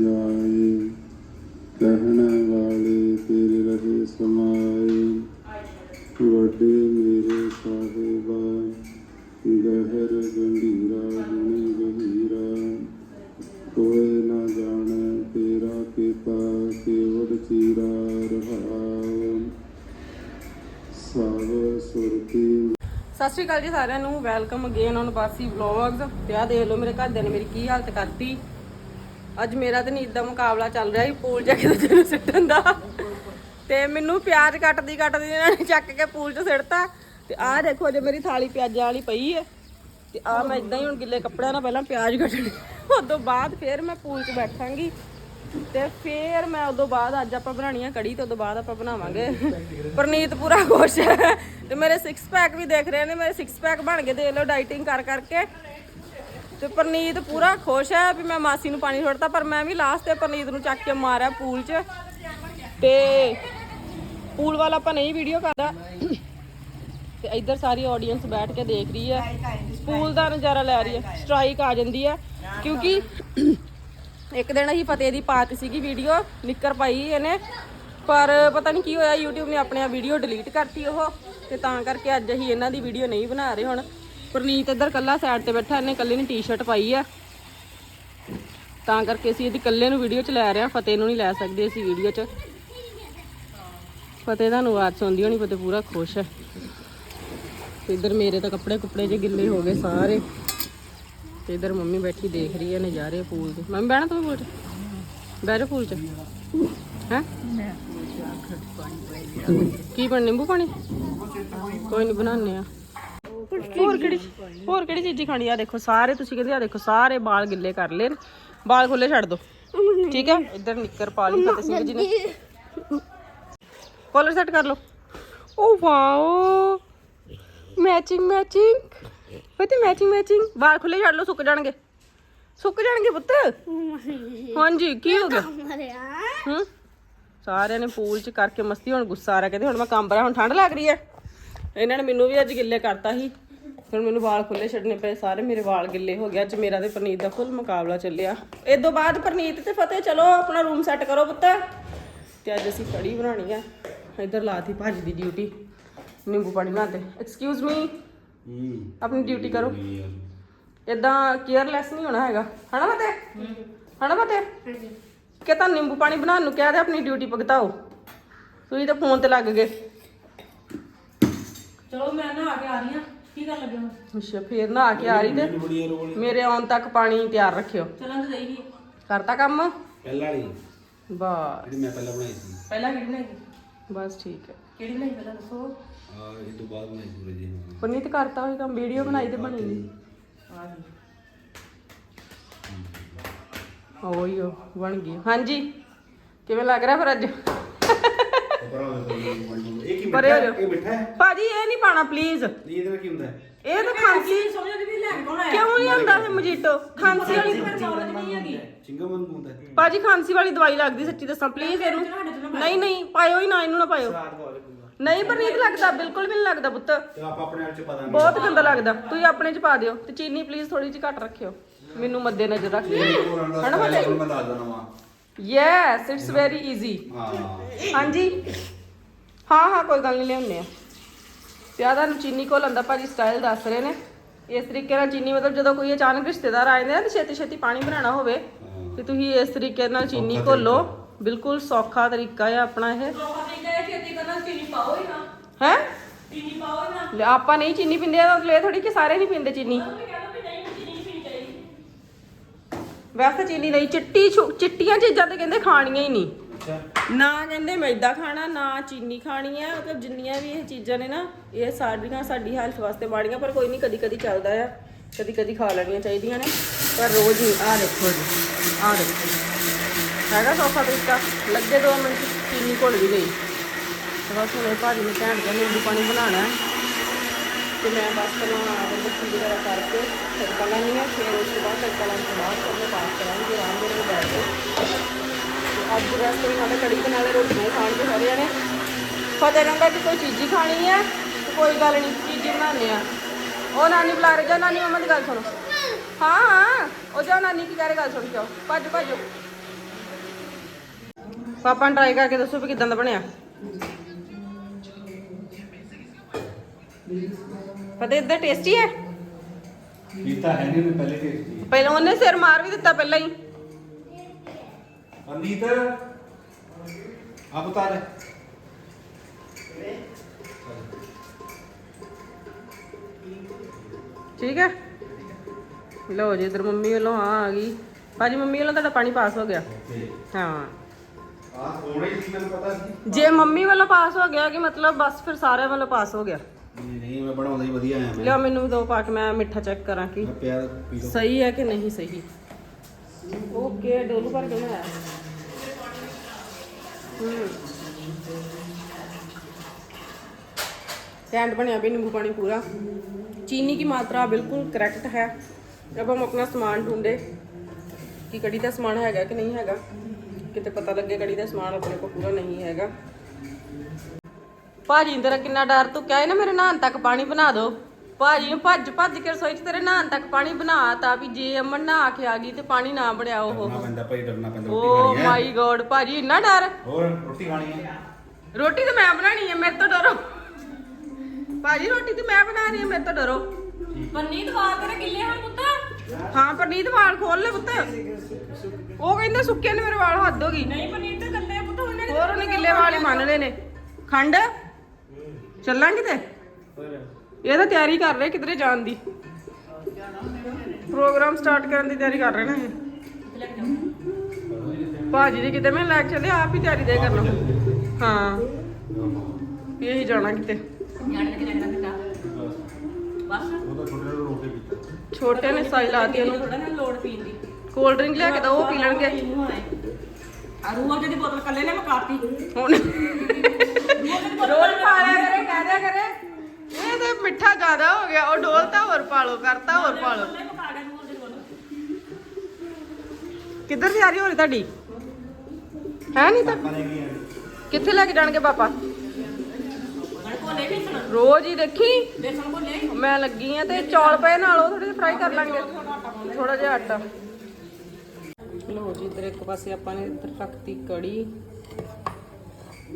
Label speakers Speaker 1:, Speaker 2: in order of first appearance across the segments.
Speaker 1: ਜਾਏ, ਕਹਿਣ ਵਾਲੇ ਤੇਰੇ ਰਹੇ ਸਮਾਏ। ਵੱਡੇ ਮੇਰੇ ਸਾਹਿਬਾ, ਗਹਿਰ ਗੰਢੀਰਾ ਗੁਣੀ ਗਹੀਰਾ ਕੋਏ ਨਾ ਜਾਣੈ ਤੇਰਾ ਕੀਤਾ ਕੇਵੜ ਚੀਰਾ ਰਹਾਉ। ਸਭ ਸੁਰਤੀ
Speaker 2: ਸਤਿ ਸ਼੍ਰੀ ਅਕਾਲ ਜੀ ਸਾਰਿਆਂ ਨੂੰ। Welcome again on Basi vlogs. ਤੇ ਆ ਦੇਖ ਲਓ ਮੇਰੇ ਘਰਦਿਆਂ ਨੇ ਮੇਰੀ ਕੀ ਹਾਲਤ ਕਰਤੀ। ਅੱਜ ਮੇਰਾ ਤੇ ਨੀਤ ਦਾ ਮੁਕਾਬਲਾ ਚੱਲ ਰਿਹਾ ਸੀ, ਪੂਲ ਜਾ ਕੇ ਦੂਜੇ ਨੂੰ ਸਿੱਟਣ ਦਾ। ਤੇ ਮੈਨੂੰ ਪਿਆਜ਼ ਕੱਟਦੀ ਕੱਟਦੀ ਇਹਨਾਂ ਨੇ ਚੱਕ ਕੇ ਪੂਲ 'ਚ ਸਿੱਟਤਾ। ਤੇ ਆਹ ਦੇਖੋ ਜੇ ਮੇਰੀ ਥਾਲੀ ਪਿਆਜ਼ਾਂ ਵਾਲੀ ਪਈ ਹੈ। ਤੇ ਆ ਮੈਂ ਇਦਾਂ ਹੀ ਹੁਣ ਗਿੱਲੇ ਕੱਪੜਿਆਂ ਨਾਲ ਪਹਿਲਾਂ ਪਿਆਜ਼ ਕੱਟਣੇ ਉਦੋਂ ਬਾਅਦ ਫਿਰ ਮੈਂ ਪੂਲ 'ਚ ਬੈਠਾਂਗੀ। ਤੇ ਫਿਰ ਮੈਂ ਉਦੋਂ ਬਾਅਦ ਅੱਜ ਆਪਾਂ ਬਣਾਉਣੀ ਆ ਕੜੀ ਤੇ ਉਦੋਂ ਬਾਅਦ ਆਪਾਂ ਬਣਾਵਾਂਗੇ। ਪਰਨੀਤ ਪੂਰਾ ਖੁਸ਼ ਹੈ ਤੇ ਮੇਰੇ 6 ਪੈਕ ਵੀ ਦੇਖ ਰਹੇ ਨੇ, ਮੇਰੇ 6 ਪੈਕ ਬਣ ਗਏ। ਦੇਖ ਲਓ ਡਾਈਟਿੰਗ ਕਰ ਕਰਕੇ। ਤੇ ਪਰਨੀਤ ਪੂਰਾ ਖੁਸ਼ ਹੈ ਵੀ ਮੈਂ ਮਾਸੀ ਨੂੰ ਪਾਣੀ ਛੋੜਤਾ, ਪਰ ਮੈਂ ਵੀ ਲਾਸਟ ਤੇ ਪਰਨੀਤ ਨੂੰ ਚੱਕ ਕੇ ਮਾਰਿਆ ਪੂਲ 'ਚ। ਤੇ ਪੂਲ ਵਾਲਾ ਆਪਾਂ ਨਹੀਂ ਵੀਡੀਓ ਕਰਦਾ। ਤੇ ਇੱਧਰ ਸਾਰੀ ਆਡੀਅנס ਬੈਠ ਕੇ ਦੇਖ ਰਹੀ ਹੈ। ਪੂਲ ਦਾ ਨਜ਼ਾਰਾ ਲੈ ਰਹੀ ਹੈ। ਸਟ੍ਰਾਈਕ ਆ ਜਾਂਦੀ ਹੈ। ਕਿਉਂਕਿ ਇੱਕ ਦਿਨ ਅਸੀਂ ਫਤਿਹ ਦੀ ਪਾਤੀ ਸੀਗੀ ਵੀਡੀਓ ਨਿੱਕਰ ਪਾਈ ਇਹਨੇ। ਪਰ ਪਤਾ ਨਹੀਂ ਕੀ ਹੋਇਆ, YouTube ਨੇ ਆਪਣੇ ਆਪ ਵੀਡੀਓ ਡਿਲੀਟ ਕਰਤੀ ਉਹ। ਤੇ ਤਾਂ ਕਰਕੇ ਅੱਜ ਅਸੀਂ ਇਹਨਾਂ ਦੀ ਵੀਡੀਓ ਨਹੀਂ ਬਣਾ ਰਹੇ ਹੁਣ। ਪਰਨੀਤ ਇੱਧਰ ਕੱਲਾ ਸਾਈਡ ਤੇ ਬੈਠਾ, ਇਹਨੇ ਕੱਲੇ ਨੇ ਟੀ-ਸ਼ਰਟ ਪਾਈ ਆ। ਤਾਂ ਕਰਕੇ ਅਸੀਂ ਇਹਦੀ ਕੱਲੇ ਨੂੰ ਵੀਡੀਓ ਚ ਲੈ ਰਹੇ ਹਾਂ, ਫਤਿਹ ਨੂੰ ਨਹੀਂ ਲੈ ਸਕਦੇ ਅਸੀਂ ਵੀਡੀਓ ਚ। ਫਤਿਹ ਤੁਹਾਨੂੰ ਆਵਾਜ਼ ਸੁਣਦੀ ਹੋਣੀ, ਫਤਿਹ ਪੂਰਾ ਖੁਸ਼ ਹੈ। ਤੇ ਇੱਧਰ ਮੇਰੇ ਤਾਂ ਕੱਪੜੇ ਕੁੱਪੜੇ ਜੇ ਗਿੱਲੇ ਹੋ ਗਏ ਸਾਰੇ। ਤੇ ਇਧਰ ਮੰਮੀ ਬੈਠੀ ਦੇਖ ਰਹੀ ਹੈ ਨਜ਼ਾਰੇ ਪੂਲ ਦੇ। ਮੰਮੀ ਬਹਿਣਾ ਤੂੰ ਪੂਲ 'ਚ? ਬਹਿ ਜਾ ਪੂਲ 'ਚ। ਹੈ? ਕੀ ਬਣ ਨਿੰਬੂ ਪਾਣੀ? ਕੋਈ ਨਹੀਂ ਬਣਾਉਂਦੇ ਆ। ਹੋਰ ਕਿਹੜੀ ਹੋਰ ਕਿਹੜੀ ਚੀਜ਼ੀ ਖਾਣੀ ਆ? ਦੇਖੋ ਸਾਰੇ, ਤੁਸੀਂ ਕਹਿੰਦੇ ਆ ਦੇਖੋ ਸਾਰੇ ਬਾਲ ਗਿੱਲੇ ਕਰ ਲਏ ਨੇ। ਵਾਲ ਖੁੱਲੇ ਛੱਡ ਦੋ। ਠੀਕ ਹੈ ਇੱਧਰ ਨਿੱਕਰ ਪਾ ਲਈ ਫਤਿਹ ਸਿੰਘ ਜੀ ਨੇ। ਕਾਲਰ ਸੈੱਟ ਕਰ ਲਓ। ਓ wow. Matching matching Fateh matching matching ਵਾਲ ਖੁੱਲੇ ਛੱਡ ਲਓ, ਸੁੱਕ ਜਾਣਗੇ। ਸੁੱਕ ਜਾਣਗੇ ਪੁੱਤ। ਹਾਂਜੀ, ਕੀ ਹੋ ਗਿਆ? ਹੂੰ? ਸਾਰਿਆਂ ਨੇ ਪੂਲ 'ਚ ਕਰਕੇ ਮਸਤੀ, ਹੁਣ ਗੁੱਸਾ ਆ ਰਿਹਾ। ਕਹਿੰਦੇ ਹੁਣ ਮੈਂ ਕੰਮ ਰਿਹਾ ਹੁਣ ਠੰਡ ਲੱਗ ਰਹੀ ਹੈ। ਇਹਨਾਂ ਨੇ ਮੈਨੂੰ ਵੀ ਅੱਜ ਗਿੱਲੇ ਕਰਤਾ ਸੀ। ਹੁਣ ਮੈਨੂੰ ਵਾਲ ਖੁੱਲੇ ਛੱਡਨੇ ਪਏ ਸਾਰੇ ਮੇਰੇ ਵਾਲ ਗਿੱਲੇ ਹੋ ਗਏ। ਅੱਜ ਮੇਰਾ ਤੇ ਪਰਨੀਤ ਦਾ ਫੁੱਲ ਮੁਕਾਬਲਾ ਚੱਲਿਆ। ਇਹ ਤੋਂ ਬਾਅਦ ਪਰਨੀਤ ਤੇ ਫਤਿਹ ਚਲੋ ਆਪਣਾ ਰੂਮ ਸੈੱਟ ਕਰੋ ਪੁੱਤ। ਤੇ ਅੱਜ ਅਸੀਂ ਕੜੀ ਬਣਾਉਣੀ ਆ। ਇੱਧਰ ਲਾਤੀ ਭਾਜੀ ਦੀ ਡਿਊਟੀ ਨਿੰਬੂ ਪਾਣੀ ਬਣਾਤੇ। ਐਕਸਕਿਊਜ਼ ਮੀ ਆਪਣੀ ਡਿਊਟੀ ਕਰੋ। ਇਦਾਂ ਕੇਅਰਲੈਸ ਨਹੀਂ ਹੋਣਾ ਹੈਗਾ। ਹਨਾ ਫਤਿਹ? ਹਨਾ ਫਤਿਹ? ਕਿ ਤਾਂ ਨਿੰਬੂ ਪਾਣੀ ਬਣਾਉਣ ਨੂੰ ਕਿਹਾ ਤੇ ਆਪਣੀ ਡਿਊਟੀ ਭੁਗਤਾਓ। ਤੁਸੀਂ ਤਾਂ ਫੋਨ ਤੇ ਲੱਗ ਗਏ।
Speaker 3: ਚਲੋ ਮੈਂ ਨਹਾ ਕੇ ਆ ਰਹੀ ਹਾਂ। ਕੀ ਕਰ ਲੱਗੇ ਹੋ?
Speaker 2: ਅੱਛਾ ਫੇਰ ਨਾ ਆ ਕੇ ਆ ਰਹੀ ਤੇ ਮੇਰੇ ਆਉਣ ਤੱਕ ਪਾਣੀ ਤਿਆਰ ਰੱਖਿਓ।
Speaker 3: ਚਲਾਂ ਤੇ
Speaker 2: ਕਰਤਾ ਕੰਮ?
Speaker 1: ਪਹਿਲਾਂ ਵਾਲੀ
Speaker 2: ਬਸ।
Speaker 1: ਜਿਹੜੀ ਮੈਂ ਪਹਿਲਾਂ ਬਣਾਈ ਸੀ।
Speaker 3: ਪਹਿਲਾਂ ਕਿਹੜੀ ਬਣਾਈ
Speaker 2: ਬਸ ਠੀਕ ਹੈ।
Speaker 3: ਕਿਹੜੀ ਬਣਾਈ ਪਹਿਲਾਂ ਦੱਸੋ?
Speaker 1: ਆ ਇਹ ਤੋਂ ਬਾਅਦ ਬਣਾਈ ਪੂਰੇ ਜੀ।
Speaker 2: ਪਰਨੀਤ ਕਰਤਾ ਹੋਈ ਕੰਮ ਵੀਡੀਓ ਬਣਾਈ ਤੇ ਬਣੀ ਨਹੀਂ ਓਏ ਓ ਬਣ ਗਈ। ਹਾਂਜੀ। ਕਿਵੇਂ ਲੱਗ ਰਿਹਾ ਫਿਰ ਅੱਜ?
Speaker 1: ਇਹ ਕੀ
Speaker 2: ਪਰੇ ਹੋ ਜਾਓ।
Speaker 1: ਇਹ ਮਿੱਠਾ ਹੈ?
Speaker 2: ਭਾਜੀ ਇਹ ਨਹੀਂ ਪਾਣਾ ਪਲੀਜ਼
Speaker 1: ਨਹੀਂ ਇਹਦੇ ਨਾਲ ਕੀ ਹੁੰਦਾ ਹੈ?
Speaker 2: ਇਹ ਤਾਂ ਖਾਂਸੀ।
Speaker 3: ਵੀ ਆਇਆ?
Speaker 2: ਕਿਉਂ ਨਹੀਂ ਹੁੰਦਾ ਇਹ ਮਜੀਟੋ ਖਾਂਸੀ ਵਾਲੀ
Speaker 3: ਨੌਲੇਜ ਨਹੀਂ ਹੈਗੀ।
Speaker 1: ਚਿੰਗਮ ਹੁੰਦਾ ਹੈ।
Speaker 2: ਭਾਜੀ ਖਾਂਸੀ ਵਾਲੀ ਦਵਾਈ ਲੱਗਦੀ ਸੱਚੀ ਦੱਸਾਂ ਪਲੀਜ਼ ਇਹਨੂੰ। ਨਹੀਂ ਨਹੀਂ ਪਾਇਓ ਹੀ ਨਾ ਇਹਨੂੰ ਨਾ ਪਾਇਓ।
Speaker 1: ਬਹੁਤ ਹੁੰਦਾ
Speaker 2: ਨਹੀਂ ਲੱਗਦਾ ਬਿਲਕੁਲ ਵੀ ਨਹੀਂ ਲੱਗਦਾ ਪੁੱਤ।
Speaker 1: ਤੇ ਆਪਾਂ ਆਪਣੇ ਆਪ ਚ ਪਤਾ
Speaker 2: ਬਹੁਤ ਗੰਦਾ ਲੱਗਦਾ। ਤੁਸੀਂ ਆਪਣੇ ਚ ਪਾ ਦਿਓ। ਤੇ ਚੀਨੀ ਪਲੀਜ਼ ਥੋੜੀ ਜਿਹੀ ਘੱਟ ਰੱਖਿਓ। ਮੈਨੂੰ ਮੱਦੇ ਨਜ਼ਰ ਰੱਖ ਲਿਓ ਫਤਿਹ
Speaker 1: ਮੈਂ ਦੱਸ ਦਣਾ ਵਾ।
Speaker 2: ਯੈਸ ਇਟਸ ਵੈਰੀ ਈਜ਼ੀ
Speaker 1: ਹਾਂ
Speaker 2: ਹਾਂਜੀ। ਹਾਂ ਹਾਂ ਕੋਈ ਗੱਲ ਨਹੀਂ ਲਿਆਉਂਦੇ ਆ ਤੇ ਆਹ ਤੁਹਾਨੂੰ ਚੀਨੀ ਘੋਲਣ ਦਾ ਭਾਜੀ ਸਟਾਈਲ ਦੱਸ ਰਹੇ ਨੇ। ਇਸ ਤਰੀਕੇ ਨਾਲ ਚੀਨੀ ਮਤਲਬ ਜਦੋਂ ਕੋਈ ਅਚਾਨਕ ਰਿਸ਼ਤੇਦਾਰ ਆ ਜਾਂਦੇ ਆ ਤੇ ਛੇਤੀ ਛੇਤੀ ਪਾਣੀ ਬਣਾਉਣਾ ਹੋਵੇ ਤੇ ਤੁਸੀਂ ਇਸ ਤਰੀਕੇ ਨਾਲ ਚੀਨੀ ਘੋਲੋ। ਬਿਲਕੁਲ ਸੌਖਾ ਤਰੀਕਾ ਹੈ ਆਪਣਾ ਇਹ।
Speaker 3: ਠੀਕ ਹੈ ਕਰਨਾ ਚੀਨੀ ਪਾਓ ਹੀ ਨਾ।
Speaker 2: ਹੈ?
Speaker 3: ਚੀਨੀ ਪਾਓ ਨਾ।
Speaker 2: ਆਪਾਂ ਨਹੀਂ ਚੀਨੀ ਪੀਂਦੇ ਆ ਲੈ ਥੋੜੀ ਕਿ ਸਾਰੇ ਨਹੀਂ ਪੀਂਦੇ ਚੀਨੀ
Speaker 3: ਮੈਂ ਕਹਿੰਦਾ ਵੀ ਨਹੀਂ ਚੀਨੀ ਨਹੀਂ ਪੀਣੀ ਚਾਹੀਦੀ
Speaker 2: ਵੈਸੇ ਚੀਨੀ ਨਹੀਂ ਚਿੱਟੀ ਛੁ- ਚਿੱਟੀਆਂ ਚੀਜ਼ਾਂ ਤੇ ਕਹਿੰਦੇ ਖਾਣੀਆਂ ਹੀ ਨਹੀਂ।
Speaker 1: ਅੱਛਾ।
Speaker 2: ਨਾ ਕਹਿੰਦੇ ਮੈਦਾ ਖਾਣਾ ਨਾ ਚੀਨੀ ਖਾਣੀ ਹੈ ਮਤਲਬ ਜਿੰਨੀਆਂ ਵੀ ਇਹ ਚੀਜ਼ਾਂ ਨੇ ਨਾ ਇਹ ਸਾਡੀਆਂ ਸਾਡੀ ਹੈਲਥ ਵਾਸਤੇ ਮਾੜੀਆਂ ਪਰ ਕੋਈ ਨਹੀਂ ਕਦੀ ਕਦੀ ਚੱਲਦਾ ਆ। ਕਦੀ ਕਦੀ ਖਾ ਲੈਣੀਆਂ ਚਾਹੀਦੀਆਂ ਨੇ ਪਰ ਰੋਜ਼ ਨਹੀਂ। ਆ ਦੇਖੋ ਜੀ ਆ ਦੇਖੋ ਹੈਗਾ ਸੌਖਾ ਤਰੀਕਾ ਲੱਗੇ 2 ਮਿੰਟ ਚੀਨੀ ਘੁਲ ਵੀ ਗਈ। ਤੇ ਬਸ ਹੁਣ ਇਹ ਭਾਜੀ ਨੇ ਘੈਂਟ ਜਿਹਾ ਨਿੰਬੂ ਪਾਣੀ ਬਣਾਉਣਾ ਹੈ। ਤੇ ਮੈਂ ਬਸ ਪਹਿਲਾਂ ਬੱਤੀ ਵਗੈਰਾ ਕਰਕੇ ਤੜਕਾ ਲਾਉਂਦੀ ਹਾਂ, ਫਿਰ ਉਸ ਤੋਂ ਬਾਅਦ ਤੜਕਾ ਲਾਉਣ ਤੋਂ ਬਾਅਦ ਫਿਰ ਮੈਂ ਪਾਸ ਕਰਾਂਗੀ, ਆਰਾਮ ਦੇ ਨਾਲ ਬੈਠ ਕੇ। ਅੱਜ ਰੈਸਟ ਵੀ ਨਾਲੇ ਕੜੀ ਬਣਾ ਲੈ ਰੋਟੀ ਨਹੀਂ ਖਾਣ ਦੇ ਸਾਰੇ ਜਣੇ। ਫਤਿਹ ਰੰਗਾ ਕਿ ਕੋਈ ਚੀਜ਼ੀ ਖਾਣੀ ਹੈ ਕੋਈ ਗੱਲ ਨਹੀਂ, ਚੀਜ਼ੀ ਬਣਾਉਂਦੇ ਆ। ਉਹ ਨਾਨੀ ਬੁਲਾ ਰਹੀ ਜਾ ਨਾਨੀ ਮੰਮਾ ਦੀ ਗੱਲ ਸੁਣੋ। ਹਾਂ ਉਹ ਜਾ ਨਾਨੀ ਕੀ ਕਹਿ ਰਹੇ, ਗੱਲ ਸੁਣ ਕੇ ਭੱਜ, ਭੱਜੋ। ਪਾਪਾ ਨੂੰ ਟਰਾਈ ਕਰਕੇ ਦੱਸੋ ਵੀ ਕਿਦਾਂ ਦਾ ਬਣਿਆ। ਪਤਾ ਇਦਾਂ ਟੇਸਟੀ ਹੈ?
Speaker 1: ਪੀਤਾ ਹੈ ਨਹੀਂ ਪਹਿਲੇ ਟੇਸਟੀ
Speaker 2: ਪਹਿਲਾਂ ਉਹਨੇ ਸਿਰ ਮਾਰ ਵੀ ਦਿੱਤਾ ਪਹਿਲਾਂ ਹੀ।
Speaker 1: ਅਨੀਤ ਆਪ ਉਤਾਰ
Speaker 2: ਠੀਕ ਹੈ? ਲਓ ਜੀ ਇਧਰ ਮੰਮੀ ਵੱਲੋਂ ਆ ਆ ਗਈ। ਭਾਜੀ ਮੰਮੀ ਵੱਲੋਂ ਤੁਹਾਡਾ ਪਾਣੀ ਪਾਸ ਹੋ ਗਿਆ। ਹਾਂ।
Speaker 1: ਆ ਥੋੜਾ ਹੀ ਸੀ ਮੈਨੂੰ ਪਤਾ ਸੀ।
Speaker 2: ਜੇ ਮੰਮੀ ਵੱਲੋਂ ਪਾਸ ਹੋ ਗਿਆ ਕਿ ਮਤਲਬ ਬਸ ਫਿਰ ਸਾਰਿਆਂ ਵੱਲੋਂ ਪਾਸ ਹੋ ਗਿਆ।
Speaker 1: ਨਹੀਂ ਨਹੀਂ ਮੈਂ ਬਣਾਉਂਦਾ ਹੀ ਵਧੀਆ ਆਇਆ
Speaker 2: ਲਿਓ ਮੈਨੂੰ ਵੀ ਦੋ ਪਾ ਕੇ ਮੈਂ ਮਿੱਠਾ ਚੈੱਕ ਕਰਾਂ ਕਿ
Speaker 1: ਮੈਂ ਪਿਆਰ ਪੀ ਲਓ
Speaker 2: ਸਹੀ ਹੈ ਕਿ ਨਹੀਂ ਸਹੀ ਓਕੇ ਡੋਲੂ ਭਰ ਕੇ ਬਣਾਇਆ ਹੂੰ कैंट बने अभी नींबू पानी पूरा चीनी की मात्रा बिल्कुल करेक्ट है अब हम अपना समान ढूंढे कि कड़ी का समान हैगा कि नहीं हैगा ਕਿਤੇ ਪਤਾ ਲੱਗੇ ਕੜੀ ਦਾ ਸਮਾਨ ਆਪਣੇ ਕੋਲ ਪੂਰਾ ਨਹੀਂ ਹੈਗਾ ਭਾਜੀ ਤੇਰਾ ਕਿੰਨਾ ਡਰ ਤੂੰ ਕਹੇ ਨਾ ਮੇਰੇ ਨਹਾਣ ਤੱਕ ਪਾਣੀ ਬਣਾ ਦਿਓ ਭਾਜੀ ਨੂੰ ਭੱਜ ਭੱਜ ਕੇ ਰਸੋਈ 'ਚ ਤੇਰੇ ਨਹਾਣ ਤੱਕ ਪਾਣੀ ਬਣਾਤਾ ਵੀ ਜੇ ਅਮਨ ਨਹਾ ਕੇ ਆ ਗਈ ਤੇ ਪਾਣੀ ਨਾ ਬਣਿਆ ਉਹ।
Speaker 1: ਡਰਨਾ ਪੈਂਦਾ ਭਾਈ ਡਰਨਾ ਪੈਂਦਾ
Speaker 2: ਓ
Speaker 1: ਰੋਟੀ ਖਾਣੀ ਹੈ।
Speaker 2: ਮਾਈ ਗੋਡ ਭਾਜੀ ਇੰਨਾ ਡਰ?
Speaker 1: ਹੋਰ ਰੋਟੀ ਖਾਣੀ ਹੈ?
Speaker 2: ਰੋਟੀ ਤਾਂ ਮੈਂ ਬਣਾਣੀ ਹੈ ਮੇਰੇ ਤੋਂ ਡਰੋ। ਭਾਜੀ ਰੋਟੀ ਤਾਂ ਮੈਂ ਬਣਾਣੀ ਹੈ ਮੇਰੇ ਤੋਂ ਡਰੋ।
Speaker 3: ਪੰਨੀ ਦਵਾ ਤੇਰੇ ਗਿੱਲੇ ਹਨ ਪੁੱਤ?
Speaker 2: ਹਾਂ ਪਰਨੀਤ ਵਾਲ ਖੋਲ ਲੈ ਪੁੱਤ। ਉਹ ਕਹਿੰਦਾ ਸੁੱਕੇ ਨੇ ਮੇਰੇ ਵਾਲ ਹੱਦ ਹੋ ਗਈ।
Speaker 3: ਨਹੀਂ ਪੰਨੀ ਤੇ ਗੱਲੇ ਪੁੱਤ ਉਹਨੇ
Speaker 2: ਹੋਰ ਉਹਨੇ ਗਿੱਲੇ ਵਾਲ ਹੀ ਮੰਨ ਲਏ ਨੇ। ਖੰਡ? ਚੱਲਾਂਗੇ ਤੇ? ਇਹ ਤਾਂ ਤਿਆਰੀ ਕਰ ਰਹੇ ਕਿਧਰੇ ਜਾਣ ਦੀ। ਪ੍ਰੋਗਰਾਮ ਸਟਾਰਟ ਕਰਨ ਦੀ ਤਿਆਰੀ ਕਰ ਰਹੇ ਨੇ ਭਾਜੀ ਜੀ ਕਿਤੇ ਮੈਂ ਲੈ ਕੇ ਚੱਲੇ ਆਪ ਹੀ ਤਿਆਰੀ ਦੇ ਕਰਨਾ। ਹਾਂ। ਵੀ ਇਹੀ ਜਾਣਾ ਕਿਤੇ।
Speaker 1: ਛੋਟੇ ਨੂੰ
Speaker 2: ਸਾਈ ਲਾਤੀ ਉਹਨੂੰ।
Speaker 3: ਥੋੜਾ ਨਾ ਲੋੜ ਪੀਣ ਦੀ
Speaker 2: ਕੋਲਡ ਡਰਿੰਕ ਲਿਆ ਕੇ ਦੋ ਉਹ ਪੀ ਲੈਣਗੇ।
Speaker 3: ਆ ਰੂਹ ਦੀ ਬੋਤਲ ਕੱਲੇ ਨੇ ਮਕਾਤੀ
Speaker 2: ਹੁਣ ਰੋਜ਼ ਪਾ ਲਿਆ ਕਰੇ ਦਿਆ ਕਰੇ? ਇਹ ਤੇ ਮਿੱਠਾ ਜ਼ਿਆਦਾ ਹੋ ਗਿਆ। ਉਹ ਡੋਲਤਾ ਹੋਰ ਪਾ ਲਓ ਕਰਤਾ ਹੋਰ ਪਾ ਲਓ।
Speaker 3: ਕੱਲੇ ਮਕਾ ਗਿਆ ਰੂਹ ਦੀ ਬੋਤਲ
Speaker 2: ਕਿੱਧਰ ਹੋ ਰਹੀ ਤੁਹਾਡੀ? ਹੈ ਨਹੀਂ ਤਾਂ? ਕਿੱਥੇ ਲੈ ਕੇ ਜਾਣਗੇ ਪਾਪਾ? ਰੋਜ਼ ਹੀ ਦੇਖੀ। ਮੈਂ ਲੱਗੀ ਆ ਤੇ ਚੌਲ ਪਏ ਨਾਲ ਉਹ ਥੋੜੇ ਜਿਹੇ ਫਰਾਈ ਕਰ ਲਾਂਗੇ। ਥੋੜਾ ਜਿਹਾ ਆਟਾ ਲੋ ਜੀ ਇਧਰ ਇੱਕ ਪਾਸੇ ਆਪਾਂ ਨੇ ਇੱਧਰ ਰੱਖਤੀ ਕੜੀ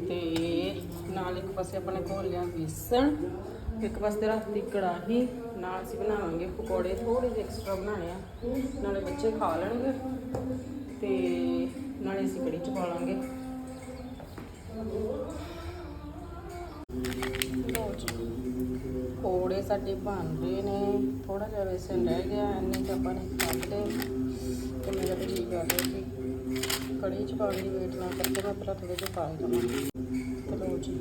Speaker 2: ਤੇ ਨਾਲ ਇੱਕ ਪਾਸੇ ਆਪਾਂ ਨੇ ਘੋਲ ਲਿਆ ਬੇਸਣ, ਇੱਕ ਪਾਸੇ ਰੱਖਤੀ ਕੜਾਹੀ, ਨਾਲ ਅਸੀਂ ਬਣਾਵਾਂਗੇ ਪਕੌੜੇ ਥੋੜੇ ਜਿਹੇ ਐਕਸਟਰਾ ਬਣਾਣੇ ਆ। ਨਾਲੇ ਬੱਚੇ ਖਾ ਲੈਣਗੇ ਤੇ ਨਾਲੇ ਅਸੀਂ ਕੜੀ ਚ ਪਾ ਲਾਂਗੇ ਪਕੌੜੇ ਸਾਡੇ ਬਣ ਰਹੇ ਨੇ ਥੋੜਾ ਜਿਹਾ ਵੇਸਣ ਰਹਿ ਗਿਆ, ਇੰਨੇ ਕੁ ਆਪਾਂ ਨੇ ਕੱਢ ਲਏ। ਤੇ ਮੇਰਾ ਤਾਂ ਜੀ ਕਰ ਰਿਹਾ ਸੀ ਕੜੀ ਚ ਪਾਉਣ ਦੀ ਵੇਟ ਨਾ ਕਰਕੇ ਮੈਂ ਪਹਿਲਾਂ ਥੋੜੇ ਜਿਹਾ ਪਾ ਦਵਾਂ ਤੇ ਲਓ ਜੀ।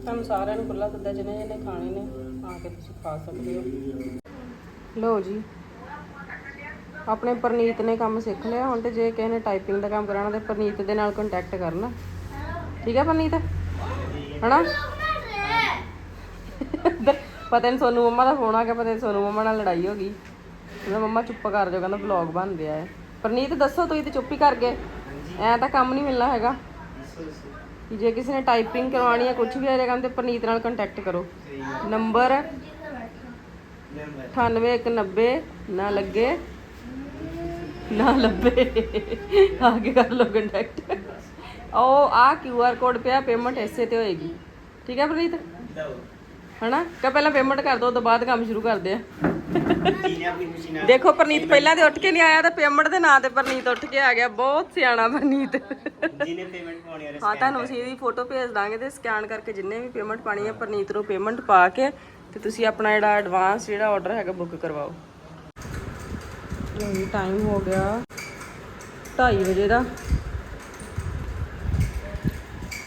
Speaker 2: ਤੁਹਾਨੂੰ ਸਾਰਿਆਂ ਨੂੰ ਖੁੱਲਾ ਸੱਦਾ ਜਿਹਨੇ ਜਿਹਨੇ ਖਾਣੇ ਨੇ ਆ ਕੇ ਤੁਸੀਂ ਖਾ ਸਕਦੇ ਹੋ। ਲਓ ਜੀ। ਆਪਣੇ ਪ੍ਰਨੀਤ ਨੇ ਕੰਮ ਸਿੱਖ ਲਿਆ ਹੁਣ ਤੇ ਜੇ ਕਿਸੇ ਨੇ ਟਾਈਪਿੰਗ ਦਾ ਕੰਮ ਕਰਾਉਣਾ ਤੇ ਪ੍ਰਨੀਤ ਦੇ ਨਾਲ ਕੰਟੈਕਟ ਕਰਨਾ। ਠੀਕ ਹੈ ਪ੍ਰਨੀਤ? ਹਨਾ? ਪਤਾ ਨਹੀਂ ਸੋਨੂੰ ਮੰਮਾ ਦਾ ਫੋਨ ਆ ਗਿਆ ਪਤਾ ਨਹੀਂ ਸੋਨੂੰ ਮੰਮਾ ਨਾਲ ਲੜਾਈ ਹੋ ਗਈ। ਕਹਿੰਦਾ, ਮੰਮਾ, ਚੁੱਪ ਕਰ ਜਾਓ, ਕਹਿੰਦਾ ਵਲੌਗ ਬਣ ਰਿਹਾ ਹੈ। ਪਰਨੀਤ, ਦੱਸੋ, ਤੁਸੀਂ ਤੇ ਚੁੱਪ ਹੀ ਕਰ ਗਏ। ਐ ਤਾਂ ਕੰਮ ਨਹੀਂ ਮਿਲਣਾ ਹੈਗਾ। ਜੇ ਕਿਸੇ ਨੇ ਟਾਈਪਿੰਗ ਕਰਵਾਉਣੀ ਹੈ ਕੁਝ ਵੀ ਆ ਜਾਏਗਾ, ਤੇ ਪਰਨੀਤ ਨਾਲ ਕੰਟੈਕਟ ਕਰੋ। ਨੰਬਰ 9890 ਨਾ ਲੱਗੇ, ਨਾ ਲੱਭੇ। ਆ ਕੇ ਕਰ ਲਓ ਕੰਟੈਕਟ ਉਹ ਆ ਕਿਊ ਆਰ ਕੋਡ ਪਿਆ ਪੇਮੈਂਟ ਐਸੇ ਤੇ ਹੋਏਗੀ। ਠੀਕ ਹੈ, ਪ੍ਰਨੀਤ? ਹਨਾ? ਕਾ ਪਹਿਲਾਂ ਪੇਮੈਂਟ ਕਰ ਦੋ ਉਸ ਤੋਂ ਬਾਅਦ ਕੰਮ ਸ਼ੁਰੂ ਕਰਦੇ ਆ। ਦੇਖੋ ਪ੍ਰਨੀਤ ਪਹਿਲਾਂ ਤੇ ਉੱਠ ਕੇ ਨਹੀਂ ਆਇਆ ਤਾਂ ਪੇਮੈਂਟ ਦੇ ਨਾਂ ਤੇ ਪ੍ਰਨੀਤ ਉੱਠ ਕੇ ਆ ਗਿਆ। ਬਹੁਤ ਸਿਆਣਾ ਪ੍ਰਨੀਤ।
Speaker 4: ਜਿਹਨੇ ਪੇਮੈਂਟ ਪਾਉਣੀ ਹੈ
Speaker 2: ਹਾਂ ਤੁਹਾਨੂੰ ਅਸੀਂ ਇਹਦੀ ਫੋਟੋ ਭੇਜ ਦਾਂਗੇ ਤੇ ਸਕੈਨ ਕਰਕੇ ਜਿੰਨੇ ਵੀ ਪੇਮੈਂਟ ਪਾਣੀ ਹੈ ਪ੍ਰਨੀਤ ਨੂੰ ਪੇਮੈਂਟ ਪਾ ਕੇ ਤੇ ਤੁਸੀਂ ਆਪਣਾ ਜਿਹੜਾ ਐਡਵਾਂਸ ਜਿਹੜਾ ਆਰਡਰ ਹੈਗਾ ਬੁੱਕ ਕਰਵਾਓ। ਲੋ ਟਾਈਮ ਹੋ ਗਿਆ 2:30 ਵਜੇ ਦਾ।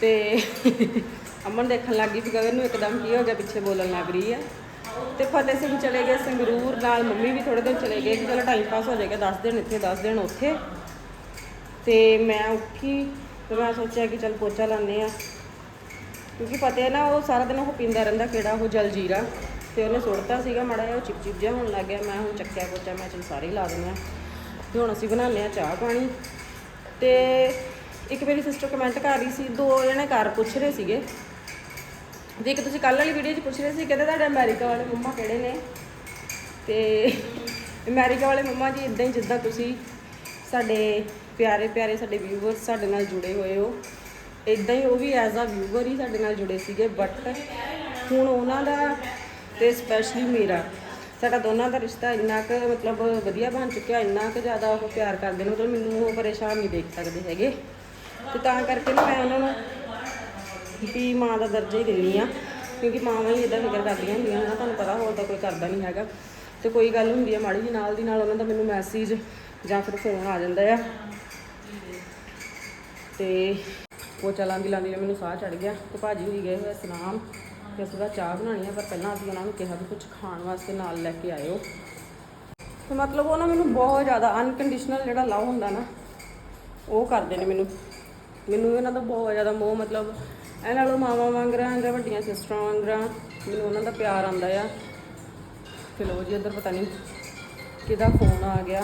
Speaker 2: ਤੇ ਅਮਨ ਦੇਖਣ ਲੱਗੀ ਵੀ ਗਗਨ ਨੂੰ ਇੱਕਦਮ ਕੀ ਹੋ ਗਿਆ, ਪਿੱਛੇ ਬੋਲਣ ਲੱਗ ਰਹੀ ਹੈ ਤੇ ਫਤਿਹ ਸਿੰਘ ਚਲੇ ਗਏ ਸੰਗਰੂਰ, ਨਾਲ ਮੰਮੀ ਵੀ ਥੋੜੇ ਦਿਨ ਚਲੇ ਗਏ, ਕਿ ਚਲੋ ਟਾਈਮ ਪਾਸ ਹੋ ਜਾਏਗਾ 10 ਦਿਨ ਇੱਥੇ 10 ਦਿਨ ਉੱਥੇ। ਤੇ ਮੈਂ ਉੱਠੀ ਤੇ ਮੈਂ ਸੋਚਿਆ ਕਿ ਚਲ ਪੋਚਾ ਲਾਉਂਦੇ ਆ ਕਿਉਂਕਿ ਪਤਾ ਹੈ ਨਾ ਉਹ ਸਾਰਾ ਦਿਨ ਉਹ ਪੀਂਦਾ ਰਹਿੰਦਾ, ਕਿਹੜਾ ਉਹ ਜਲਜੀਰਾ। ਤੇ ਉਹਨੇ ਸੁੱਟਤਾ ਸੀਗਾ, ਮਾੜਾ ਜਿਹਾ ਉਹ ਚਿਪ ਚਿਪ ਜਿਹਾ ਹੋਣ ਲੱਗ ਗਿਆ। ਮੈਂ ਹੁਣ ਚੱਕਿਆ ਪੋਚਾ, ਮੈਂ ਚਲ ਸਾਰੇ ਲਾ ਦਿੰਦੇ ਆ ਤੇ ਹੁਣ ਅਸੀਂ ਬਣਾਉਂਦੇ ਆ ਚਾਹ ਪਾਣੀ। ਤੇ ਇੱਕ ਮੇਰੀ ਸਿਸਟਰ ਕਮੈਂਟ ਕਰ ਰਹੀ ਸੀ, ਦੋ ਜਣੇ ਘਰ ਪੁੱਛ ਰਹੇ ਸੀਗੇ। ਜੇ ਕਿ ਤੁਸੀਂ ਕੱਲ ਵਾਲੀ ਵੀਡੀਓ 'ਚ ਪੁੱਛ ਰਹੇ ਸੀ, ਕਹਿੰਦੇ ਤੁਹਾਡੇ ਅਮਰੀਕਾ ਵਾਲੇ ਮੰਮਾ ਕਿਹੜੇ ਨੇ? ਤੇ ਅਮਰੀਕਾ ਵਾਲੇ ਮੰਮਾ ਜੀ ਇਦਾਂ ਹੀ ਜਿੱਦਾਂ ਤੁਸੀਂ ਸਾਡੇ ਪਿਆਰੇ ਪਿਆਰੇ ਸਾਡੇ ਵਿਊਵਰ ਸਾਡੇ ਨਾਲ ਜੁੜੇ ਹੋਏ ਹੋ। ਇਦਾਂ ਹੀ ਉਹ ਵੀ ਐਜ਼ ਆ ਵਿਊਵਰ ਹੀ ਸਾਡੇ ਨਾਲ ਜੁੜੇ ਸੀਗੇ ਬਟ ਹੁਣ ਉਹਨਾਂ ਦਾ ਤੇ ਸਪੈਸ਼ਲੀ ਮੇਰਾ, ਸਾਡਾ ਦੋਨਾਂ ਦਾ ਰਿਸ਼ਤਾ ਇੰਨਾ ਕੁ ਮਤਲਬ ਵਧੀਆ ਬਣ ਚੁੱਕਿਆ, ਇੰਨਾ ਕੁ ਜ਼ਿਆਦਾ ਉਹ ਪਿਆਰ ਕਰਦੇ ਨੇ, ਮਤਲਬ ਮੈਨੂੰ ਉਹ ਪਰੇਸ਼ਾਨ ਨਹੀਂ ਦੇਖ ਸਕਦੇ ਹੈਗੇ। ਤੇ ਤਾਂ ਕਰਕੇ ਨਾ ਮੈਂ ਉਹਨਾਂ ਨੂੰ ਵੀ ਮਾਂ ਦਾ ਦਰਜਾ ਹੀ ਦਿੰਦੀ ਆ ਕਿਉਂਕਿ ਮਾਵਾਂ ਹੀ ਇਦਾਂ ਫਿਕਰ ਕਰਦੀਆਂ ਹੁੰਦੀਆਂ ਨਾ ਤੁਹਾਨੂੰ ਪਤਾ ਹੋਰ ਤਾਂ ਕੋਈ ਕਰਦਾ ਨਹੀਂ ਹੈਗਾ। ਤੇ ਕੋਈ ਗੱਲ ਹੁੰਦੀ ਆ ਮਾੜੀ ਜੀ ਨਾਲ ਦੀ ਨਾਲ ਉਹਨਾਂ ਦਾ ਮੈਨੂੰ ਮੈਸੇਜ ਜਾਂ ਫਿਰ ਫੋਨ ਆ ਜਾਂਦਾ ਆ। ਤੇ ਉਹ ਲਾਂਦੀ ਲਾਂਦੀ ਮੈਨੂੰ ਸਾਹ ਚੜ ਗਿਆ ਤੇ ਭਾਜੀ ਹੋਈ ਗਏ ਹੋਏ ਸਨਾਮ ਤੇ ਅਸੀਂ ਬਾਅਦ ਚਾਹ ਬਣਾਉਣੀ ਆ, ਪਰ ਪਹਿਲਾਂ ਅਸੀਂ ਉਹਨਾਂ ਨੂੰ ਕਿਹਾ ਵੀ ਕੁਝ ਖਾਣ ਵਾਸਤੇ ਨਾਲ ਲੈ ਕੇ ਆਇਓ। ਤੇ ਮਤਲਬ ਉਹ ਨਾ ਮੈਨੂੰ ਬਹੁਤ ਜ਼ਿਆਦਾ ਅਨਕੰਡੀਸ਼ਨਲ ਜਿਹੜਾ ਲਵ ਹੁੰਦਾ ਨਾ, ਉਹ ਕਰਦੇ ਨੇ ਮੈਨੂੰ। ਮੈਨੂੰ ਇਹਨਾਂ ਦਾ ਬਹੁਤ ਜ਼ਿਆਦਾ ਮੋਹ ਮਤਲਬ ਇਹਨਾਂ ਨਾਲੋਂ ਮਾਵਾਂ ਵਾਂਗ ਰਾਂ ਜਾਂ ਵੱਡੀਆਂ ਸਿਸਟਰਾਂ ਵਾਂਗ ਰਾਂ ਮੈਨੂੰ ਉਹਨਾਂ ਦਾ ਪਿਆਰ ਆਉਂਦਾ ਆ। ਤੇ ਲੋ ਜੀ ਇੱਧਰ ਪਤਾ ਨਹੀਂ ਕਿਹਦਾ ਫੋਨ ਆ ਗਿਆ।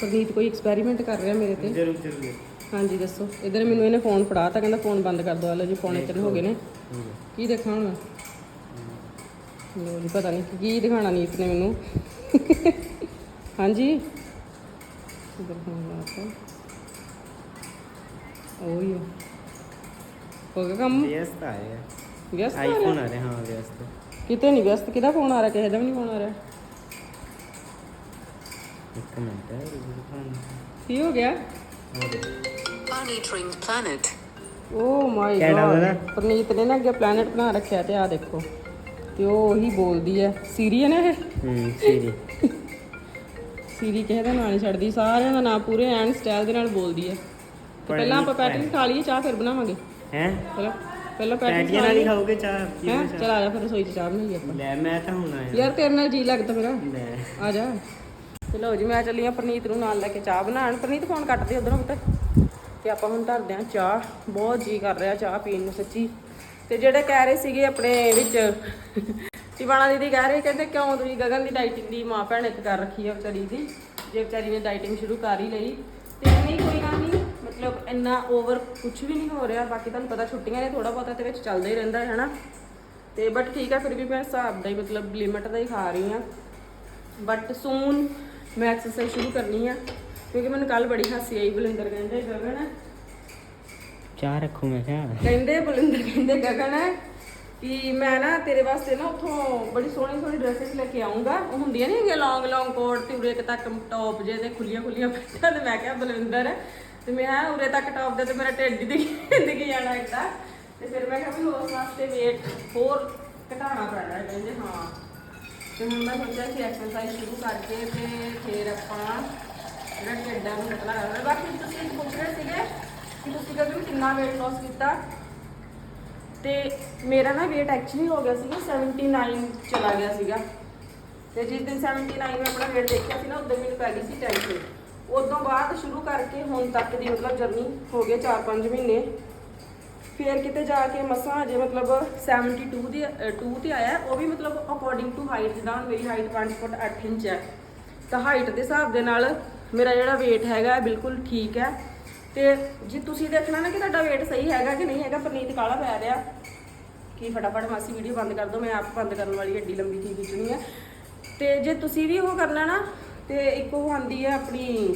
Speaker 2: ਪ੍ਰਨੀਤ ਕੋਈ ਐਕਸਪੈਰੀਮੈਂਟ ਕਰ ਰਿਹਾ ਮੇਰੇ ਤੇ?
Speaker 4: ਜਰੂਰ ਜਰੂਰ।
Speaker 2: ਹਾਂਜੀ ਦੱਸੋ। ਇਧਰ ਮੈਨੂੰ ਇਹਨੇ ਫੋਨ ਫੜਾਤਾ ਕਹਿੰਦਾ ਫੋਨ ਬੰਦ ਕਰ ਦੋ। ਲਓ ਜੀ ਪੌਣੇ ਤਿੰਨ ਹੋ ਗਏ ਨੇ। ਕੀ ਦੇਖਾਂ ਹੁਣ ਲੋ ਜੀ ਪਤਾ ਨਹੀਂ ਕੀ ਦਿਖਾਣਾ ਨੀਤ ਨੇ ਮੈਨੂੰ। ਹਾਂਜੀ। ਇਧਰ ਫੋਨ ਲਾਤਾ। ਉਹ ਹੀ ਆ। ਹੋ ਗਿਆ ਕੰਮ?
Speaker 4: ਵਿਅਸਤ ਆਇਆ
Speaker 2: ਵਿਅਸਤ ਆ
Speaker 4: ਆਈਫੋਨ ਆ ਰਿਹਾ ਹਾਂ ਵਿਅਸਤ।
Speaker 2: ਕਿਤੇ ਨਹੀਂ ਵਿਅਸਤ? ਕਿਹਦਾ ਫੋਨ ਆ ਰਿਹਾ? ਕਿਸੇ ਦਾ ਵੀ ਨਹੀਂ ਫੋਨ ਆ ਰਿਹਾ?
Speaker 4: ਇੱਕ ਮਿੰਟ ਰੁਕ
Speaker 2: ਕੀ ਹੋ ਗਿਆ?
Speaker 5: Monitoring planet.
Speaker 2: ਓ ਮਾਈ
Speaker 4: ਕਿਹੜਾ
Speaker 2: ਗॉड
Speaker 4: ਵਾਲਾ?
Speaker 2: ਪ੍ਰਨੀਤ ਨੇ ਨਾ ਅੱਗੇ ਪਲੈਨਟ ਬਣਾ ਰੱਖਿਆ ਤੇ ਆ ਦੇਖੋ। ਤੇ ਉਹ ਉਹੀ ਬੋਲਦੀ ਹੈ। ਸੀਰੀ ਹੈ ਨਾ ਇਹ?
Speaker 4: ਹੂੰ ਸੀਰੀ।
Speaker 2: ਸੀਰੀ ਕਿਸੇ ਦਾ ਨਾਂ ਨਹੀਂ ਛੱਡਦੀ। ਸਾਰਿਆਂ ਦਾ ਨਾਂ ਪੂਰੇ ਐਨ ਸਟਾਈਲ ਦੇ ਨਾਲ ਬੋਲਦੀ ਹੈ। ਤੇ ਪਹਿਲਾਂ ਆਪਾਂ ਪੈਟੀ ਖਾ ਲਈਏ ਚਾਹ ਫਿਰ ਬਣਾਵਾਂਗੇ।
Speaker 4: ਹੈ?
Speaker 2: ਪਹਿਲਾਂ ਪਹਿਲਾਂ ਪੈਟੀ
Speaker 4: ਪੈਟੀਆਂ ਨਾਲ ਹੀ ਖਾਓਗੇ ਚਾਹ
Speaker 2: ਹੈ? ਚਲ ਆ ਜਾ ਫਿਰ ਰਸੋਈ 'ਚ ਚਾਹ ਬਣਾਈਏ ਆਪਾਂ।
Speaker 4: ਲੈ ਮੈਂ ਤਾਂ ਹੁਣ ਆਇਆ।
Speaker 2: ਯਾਰ ਤੇਰੇ ਨਾਲ ਜੀ ਲੱਗਦਾ ਮੇਰਾ।
Speaker 4: ਲੈ।
Speaker 2: ਆ ਜਾ। ਚਲੋ ਜੀ ਮੈਂ ਚੱਲੀ ਆ ਪ੍ਰਨੀਤ ਨੂੰ ਨਾਲ ਲੈ ਕੇ ਚਾਹ ਬਣਾਉਣ। ਪ੍ਰਨੀਤ ਫੋਨ ਕੱਟ ਦੇ ਉਧਰੋਂ ਪੁੱਤ। ਤੇ ਆਪਾਂ ਹੁਣ ਧਰਦੇ ਆ ਚਾਹ। ਬਹੁਤ ਜੀ ਕਰ ਰਿਹਾ ਚਾਹ ਪੀਣ ਨੂੰ ਸੱਚੀ। ਤੇ ਜਿਹੜੇ ਕਹਿ ਰਹੇ ਸੀਗੇ ਆਪਣੇ ਵਿੱਚ ਟਿਵਾਣਾ ਦੀਦੀ ਕਹਿ ਰਹੇ ਕਹਿੰਦੇ ਕਿਉਂ ਤੁਸੀਂ ਗਗਨ ਦੀ ਡਾਈਟਿੰਗ ਦੀ ਮਾਂ ਭੈਣ ਇੱਕ ਕਰ ਰੱਖੀ ਆ ਵਿਚਾਰੀ ਦੀ ਜੇ ਵਿਚਾਰੀ ਨੇ ਡਾਈਟਿੰਗ ਸ਼ੁਰੂ ਕਰ ਹੀ ਲਈ। ਤੇ ਨਹੀਂ ਕੋਈ ਗੱਲ ਨਹੀਂ। ਇੰਨਾ ਓਵਰ ਕੁਝ ਵੀ ਨਹੀਂ ਹੋ ਰਿਹਾ ਬਾਕੀ ਤੁਹਾਨੂੰ ਪਤਾ ਛੁੱਟੀਆਂ ਨੇ ਥੋੜਾ ਬਹੁਤਾ ਤੇ ਵਿੱਚ ਚੱਲਦਾ ਹੀ ਰਹਿੰਦਾ ਹੈ ਹਨਾ? ਤੇ ਬਟ ਠੀਕ ਆ ਫਿਰ ਵੀ ਮੈਂ ਹਿਸਾਬ ਦਾ ਹੀ ਮਤਲਬ ਲਿਮਟ ਦਾ ਹੀ ਖਾ ਰਹੀ ਆ ਬਟ ਸੂਨ ਮੈਂ ਐਕਸਰਸਾਈਜ਼ ਸ਼ੁਰੂ ਕਰਨੀ ਆ ਕਿਉਂਕਿ ਮੈਨੂੰ ਕੱਲ ਬੜੀ ਹਾਸੀ ਆਈ ਬਲਿੰਦਰ ਕਹਿੰਦੇ ਗਗਨ।
Speaker 4: ਚਾਹ ਰੱਖੂ ਮੈਂ ਕਿਹਾ।
Speaker 2: ਕਹਿੰਦੇ ਬਲਿੰਦਰ ਕਹਿੰਦੇ ਗਗਨ ਕਿ ਮੈਂ ਨਾ ਤੇਰੇ ਵਾਸਤੇ ਨਾ ਉੱਥੋਂ ਬੜੀ ਸੋਹਣੀ ਸੋਹਣੀ ਡਰੈਸਸ ਲੈ ਕੇ ਆਉਂਗਾ ਉਹ ਹੁੰਦੀਆਂ ਨਹੀਂ ਹੈਗੀਆਂ ਲੌਂਗ ਲੌਂਗ ਕੋਟ ਤੇ ਉਰੇ ਤੱਕ ਟੌਪ ਜੇ ਤੇ ਖੁੱਲੀਆਂ ਖੁੱਲੀਆਂ ਪੈਂਟਾਂ ਤੇ ਮੈਂ ਕਿਹਾ ਬਲਵਿੰਦਰ ਤੇ ਮੈਂ ਕਿਹਾ ਉਰੇ ਤੱਕ ਟੌਪ ਦੇ ਤੇ ਮੇਰਾ ਢਿੱਡ ਦੀ ਦਿਖ ਜਾਣਾ ਏਦਾਂ। ਤੇ ਫਿਰ ਮੈਂ ਕਿਹਾ ਵੀ ਉਸ ਵਾਸਤੇ weight ਹੋਰ ਘਟਾਉਣਾ ਪੈਣਾ ਹੈ। ਕਹਿੰਦੇ ਹਾਂ। ਤੇ ਹੁਣ ਮੈਂ ਸੋਚਿਆ ਕਿ ਐਕਸਰਸਾਈਜ਼ ਸ਼ੁਰੂ ਕਰਕੇ ਤੇ ਫਿਰ ਆਪਾਂ ਜਿਹੜਾ ਢਿੱਡਾਂ ਨੂੰ ਪਤਲਾ ਕਰਨਾ ਬਾਕੀ ਤੁਸੀਂ ਪੁੱਛ ਰਹੇ ਸੀਗੇ ਕਿ ਤੁਸੀਂ ਕਦੋਂ ਕਿੰਨਾ weight loss ਕੀਤਾ? ਤੇ ਮੇਰਾ ਨਾ weight ਐਕਚੁਅਲੀ ਹੋ ਗਿਆ ਸੀਗਾ 79 ਚਲਾ ਗਿਆ ਸੀਗਾ। ਤੇ ਜਿਸ ਦਿਨ 79 ਮੈਂ ਆਪਣਾ weight ਦੇਖਿਆ ਸੀ ਨਾ ਉਦੋਂ ਮੈਨੂੰ ਪੈ ਗਈ ਸੀ ਟੈਨਸ਼ਨ ਉਦੋਂ ਬਾਅਦ ਸ਼ੁਰੂ ਕਰਕੇ ਹੁਣ ਤੱਕ ਦੀ ਮਤਲਬ ਜਰਨੀ ਹੋ ਗਏ 4-5 ਮਹੀਨੇ। ਫਿਰ ਕਿਤੇ ਜਾ ਕੇ ਮਸਾਂ ਅਜੇ ਮਤਲਬ 72 ਦੀ 2 ਤੇ ਆਇਆ। ਉਹ ਵੀ ਮਤਲਬ ਅਕੋਰਡਿੰਗ ਟੂ ਹਾਈਟ ਜਿੱਦਾਂ ਮੇਰੀ ਹਾਈਟ 5 ਫੁੱਟ 8 ਇੰਚ ਹੈ। ਤਾਂ ਹਾਈਟ ਦੇ ਹਿਸਾਬ ਦੇ ਨਾਲ ਮੇਰਾ ਜਿਹੜਾ weight ਹੈਗਾ ਬਿਲਕੁਲ ਠੀਕ ਹੈ। ਤੇ ਜੇ ਤੁਸੀਂ ਦੇਖਣਾ ਨਾ ਕਿ ਤੁਹਾਡਾ weight ਸਹੀ ਹੈਗਾ ਕਿ ਨਹੀਂ ਹੈਗਾ, ਪਰਨੀਤ ਕਾਲਾ ਪੈ ਰਿਹਾ। ਕਿ ਫਟਾਫਟ ਮਾਸੀ ਵੀਡੀਓ ਬੰਦ ਕਰ ਦਿਓ, ਮੈਂ ਆਪ ਬੰਦ ਕਰਨ ਵਾਲੀ ਏਡੀ ਲੰਬੀ ਕੀ ਖਿੱਚਣੀ ਹੈ। ਤੇ ਜੇ ਤੁਸੀਂ ਵੀ ਉਹ ਕਰਨਾ ਨਾ ਤੇ ਇੱਕ ਉਹ ਆਂਦੀ ਹੈ ਆਪਣੀ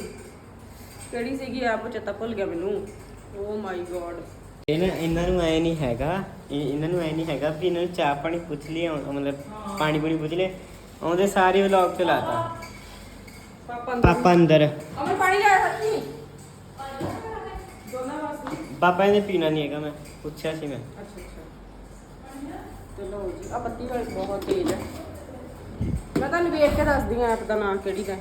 Speaker 2: ਕਿਹੜੀ ਸੀਗੀ ਆਪ ਚੇਤਾ ਭੁੱਲ ਗਿਆ ਮੈਨੂੰ। ਓ ਮਾਈ ਗॉड
Speaker 4: ਇਹ ਨਾ ਇਹਨਾਂ ਨੂੰ ਐ ਨਹੀਂ ਹੈਗਾ ਇਹ- ਇਹਨਾਂ ਨੂੰ ਐ ਨਹੀਂ ਹੈਗਾ ਵੀ ਇਹਨਾਂ ਨੂੰ ਚਾਹ ਪਾਣੀ ਪੁੱਛ ਲਿਆ ਮਤਲਬ ਪਾਣੀ ਪੂਣੀ ਪੁੱਛ ਲਿਆ ਆਉਂਦੇ ਸਾਰੇ ਵਲੌਗ ਤੇ ਲਾਤਾ।
Speaker 2: ਪਾਪਾ ਅੰਦਰ।
Speaker 4: ਪਾਪਾ ਅੰਦਰ।
Speaker 2: ਅਮਰ ਪਾਣੀ ਲਿਆ ਸੱਚੀ। ਦੋਨਾਂ ਵਾਸਤੇ
Speaker 4: ਪਾਪਾ ਇਹਨੇ ਪੀਣਾ ਨਹੀਂ ਹੈਗਾ ਮੈਂ ਪੁੱਛਿਆ ਸੀ ਮੈਂ।
Speaker 2: ਅੱਛਾ ਅੱਛਾ। ਚਲੋ ਜੀ ਆ ਪੱਤੀ ਵਾਲੀ ਬਹੁਤ ਤੇਜ਼ ਹੈ ਮੈਂ ਤੁਹਾਨੂੰ ਵੇਖ ਕੇ ਦੱਸਦੀ ਆ ਐਪ ਦਾ ਨਾਮ ਕਿਹੜੀ ਦਾ।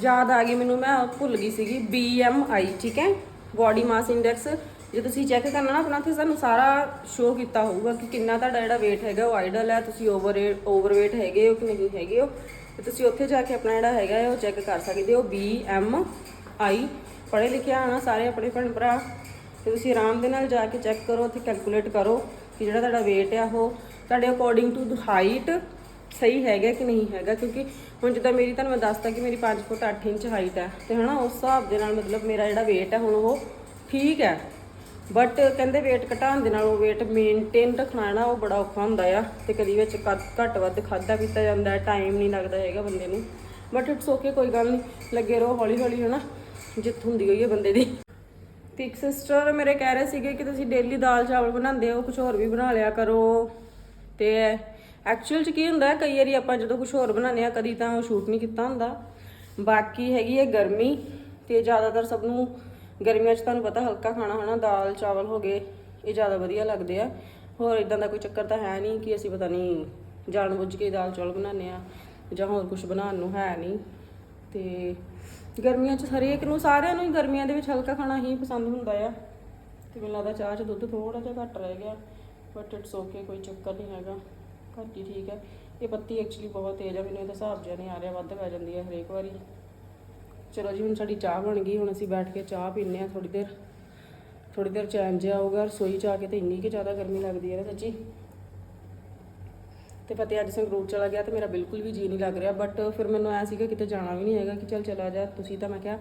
Speaker 2: ਯਾਦ ਆ ਗਈ ਮੈਨੂੰ, ਮੈਂ ਭੁੱਲ ਗਈ ਸੀਗੀ। BMI ਠੀਕ ਹੈ? ਬਾਡੀ ਮਾਸ ਇੰਡੈਕਸ ਜੇ ਤੁਸੀਂ ਚੈੱਕ ਕਰਨਾ ਨਾ, ਆਪਣਾ ਤੇ ਸਾਨੂੰ ਸਾਰਾ ਸ਼ੋ ਕੀਤਾ ਹੋਊਗਾ ਕਿ ਕਿੰਨਾ ਤੁਹਾਡਾ ਜਿਹੜਾ weight ਹੈਗਾ, ਉਹ ਆਈਡਲ ਹੈ। ਤੁਸੀਂ ਓਵਰ ਓਵਰਵੇਟ ਹੈਗੇ ਹੋ ਕਿ ਨਹੀਂ ਹੈਗੇ ਹੋ? ਤੇ ਤੁਸੀਂ ਉੱਥੇ ਜਾ ਕੇ ਆਪਣਾ ਜਿਹੜਾ ਹੈਗਾ, ਉਹ ਚੈੱਕ ਕਰ ਸਕਦੇ ਹੋ। BMI ਪੜ੍ਹੇ ਲਿਖੇ ਆਣਾ ਸਾਰੇ ਆਪਣੇ ਭੈਣ ਭਰਾ। ਤੇ ਤੁਸੀਂ ਆਰਾਮ ਦੇ ਨਾਲ ਜਾ ਕੇ ਚੈੱਕ ਕਰੋ ਤੇ ਕੈਲਕੂਲੇਟ ਕਰੋ ਕਿ ਜਿਹੜਾ ਤੁਹਾਡਾ weight ਆ, ਉਹ ਤੁਹਾਡੇ ਅਕੋਰਡਿੰਗ ਟੂ ਹਾਈਟ ਸਹੀ ਹੈਗਾ ਕਿ ਨਹੀਂ ਹੈਗਾ? ਕਿਉਂਕਿ ਹੁਣ ਜਿੱਦਾਂ ਮੇਰੀ ਤੁਹਾਨੂੰ ਮੈਂ ਦੱਸਤਾ ਕਿ ਮੇਰੀ 5 ਫੁੱਟ 8 ਇੰਚ ਹਾਈਟ ਹੈ ਤੇ ਹਨਾ, ਉਸ ਹਿਸਾਬ ਦੇ ਨਾਲ ਮਤਲਬ ਮੇਰਾ ਜਿਹੜਾ weight ਹੈ ਹੁਣ ਉਹ ਠੀਕ ਹੈ। ਬਟ ਕਹਿੰਦੇ weight ਘਟਾਉਣ ਦੇ ਨਾਲ ਉਹ weight ਮੇਨਟੇਨ ਰੱਖਣਾ ਹੈ ਨਾ ਉਹ ਬੜਾ ਔਖਾ ਹੁੰਦਾ ਆ ਤੇ ਕਦੀ ਵਿੱਚ ਘੱਟ- ਘੱਟ ਵੱਧ ਖਾਦਾ ਪੀਤਾ ਜਾਂਦਾ ਹੈ ਟਾਈਮ ਨਹੀਂ ਲੱਗਦਾ ਹੈਗਾ ਬੰਦੇ ਨੂੰ। ਬਟ ਇਟਸ ਓਕੇ ਕੋਈ ਗੱਲ ਨਹੀਂ, ਲੱਗੇ ਰਹੋ ਹੌਲੀ ਹੌਲੀ ਹਨਾ? ਜਿੱਤ ਹੁੰਦੀ ਹੋਈ ਹੈ ਬੰਦੇ ਦੀ। ਤੇ ਇੱਕ ਸਿਸਟਰ ਮੇਰੇ ਕਹਿ ਰਹੇ ਸੀਗੇ ਕਿ ਤੁਸੀਂ ਡੇਲੀ ਦਾਲ ਚਾਵਲ ਬਣਾਉਂਦੇ ਹੋ ਕੁਝ ਹੋਰ ਵੀ ਬਣਾ ਲਿਆ ਕਰੋ। ਤੇ ਐਕਚੁਅਲ ਚ ਕੀ ਹੁੰਦਾ, ਕਈ ਵਾਰੀ ਆਪਾਂ ਜਦੋਂ ਕੁਝ ਹੋਰ ਬਣਾਉਂਦੇ ਆ ਕਦੀ ਤਾਂ ਉਹ ਸ਼ੂਟ ਨਹੀਂ ਕੀਤਾ ਹੁੰਦਾ। ਬਾਕੀ ਹੈਗੀ ਹੈ ਗਰਮੀ ਤੇ ਜ਼ਿਆਦਾਤਰ ਸਭ ਨੂੰ ਗਰਮੀਆਂ 'ਚ ਤੁਹਾਨੂੰ ਪਤਾ ਹਲਕਾ ਖਾਣਾ, ਹਨਾ, ਦਾਲ, ਚਾਵਲ ਹੋ ਗਏ, ਇਹ ਜ਼ਿਆਦਾ ਵਧੀਆ ਲੱਗਦੇ ਆ। ਹੋਰ ਇਦਾਂ ਦਾ ਕੋਈ ਚੱਕਰ ਤਾਂ ਹੈ ਨਹੀਂ ਕਿ ਅਸੀਂ ਪਤਾ ਨਹੀਂ ਜਾਣ ਬੁੱਝ ਕੇ ਦਾਲ, ਚੌਲ ਬਣਾਉਂਦੇ ਆ ਜਾਂ ਹੋਰ ਕੁਝ ਬਣਾਉਣ ਨੂੰ ਹੈ ਨਹੀਂ। ਤੇ ਗਰਮੀਆਂ 'ਚ ਹਰੇਕ ਨੂੰ ਸਾਰਿਆਂ ਨੂੰ ਹੀ ਗਰਮੀਆਂ ਦੇ ਵਿੱਚ ਹਲਕਾ ਖਾਣਾ ਹੀ ਪਸੰਦ ਹੁੰਦਾ ਆ। ਤੇ ਮੈਨੂੰ ਲੱਗਦਾ ਚਾਹ 'ਚ ਦੁੱਧ ਥੋੜਾ ਜਿਹਾ ਘੱਟ ਰਹਿ ਗਿਆ। ਬਟ ਇਟਸ ਓਕੇ ਕੋਈ ਚੱਕਰ ਨਹੀਂ ਹੈਗਾ। ਘੱਟ ਹੀ ਠੀਕ ਹੈ। ਇਹ ਪੱਤੀ ਐਕਚੁਅਲੀ ਬਹੁਤ ਤੇਜ਼ ਆ, ਮੈਨੂੰ ਇਹਦਾ ਹਿਸਾਬ ਜਿਹਾ ਨਹੀਂ ਆ ਰਿਹਾ, ਵੱਧ ਪੈ ਜਾਂਦੀ ਹੈ ਹਰੇਕ ਵਾਰੀ। ਚਲੋ ਜੀ, ਹੁਣ ਸਾਡੀ ਚਾਹ ਬਣ ਗਈ, ਹੁਣ ਅਸੀਂ ਬੈਠ ਕੇ ਚਾਹ ਪੀਂਦੇ ਆ ਥੋੜੀ ਦੇਰ। ਥੋੜੀ ਦੇਰ ਚੈਨ ਜਿਹਾ ਆਊਗਾ, ਰਸੋਈ ਚ ਆ ਕੇ ਤੇ ਇੰਨੀ ਕਿ ਜ਼ਿਆਦਾ ਗਰਮੀ ਲੱਗਦੀ ਹੈ ਨਾ ਸੱਚੀ। ਤੇ ਫਤਿਹ ਅੱਜ ਸੰਗਰੂਰ ਚਲਾ ਗਿਆ ਤੇ ਮੇਰਾ ਬਿਲਕੁਲ ਵੀ ਜੀ ਨਹੀਂ ਲੱਗ ਰਿਹਾ ਬਟ ਫਿਰ ਮੈਨੂੰ ਐ ਸੀਗਾ ਕਿਤੇ ਜਾਣਾ ਵੀ ਨਹੀਂ ਹੈਗਾ ਕਿ ਚੱਲ ਚਲਾ ਜਾ। ਤੁਸੀਂ ਤਾਂ ਮੈਂ ਕਿਹਾ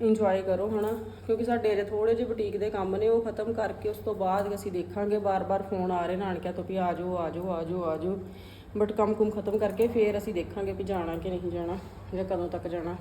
Speaker 2: ਇੰਜੋਏ ਕਰੋ, ਹਨਾ? ਕਿਉਂਕਿ ਸਾਡੇ ਅਜੇ ਥੋੜੇ ਜਿਹੇ ਬੁਟੀਕ ਦੇ ਕੰਮ ਨੇ, ਉਹ ਖਤਮ ਕਰਕੇ ਉਸ ਤੋਂ ਬਾਅਦ ਅਸੀਂ ਦੇਖਾਂਗੇ, ਬਾਰ-ਬਾਰ ਫੋਨ ਆ ਰਹੇ ਨਾਨਕਿਆਂ ਤੋਂ ਵੀ ਆ ਜਾਓ ਆ ਜਾਓ ਆ ਜਾਓ ਆ ਜਾਓ। ਬਟ ਕੰਮ ਕੁਮ ਖਤਮ ਕਰਕੇ ਫਿਰ ਅਸੀਂ ਦੇਖਾਂਗੇ ਵੀ ਜਾਣਾ ਕਿ ਨਹੀਂ ਜਾਣਾ ਜਾਂ ਕਦੋਂ ਤੱਕ ਜਾਣਾ।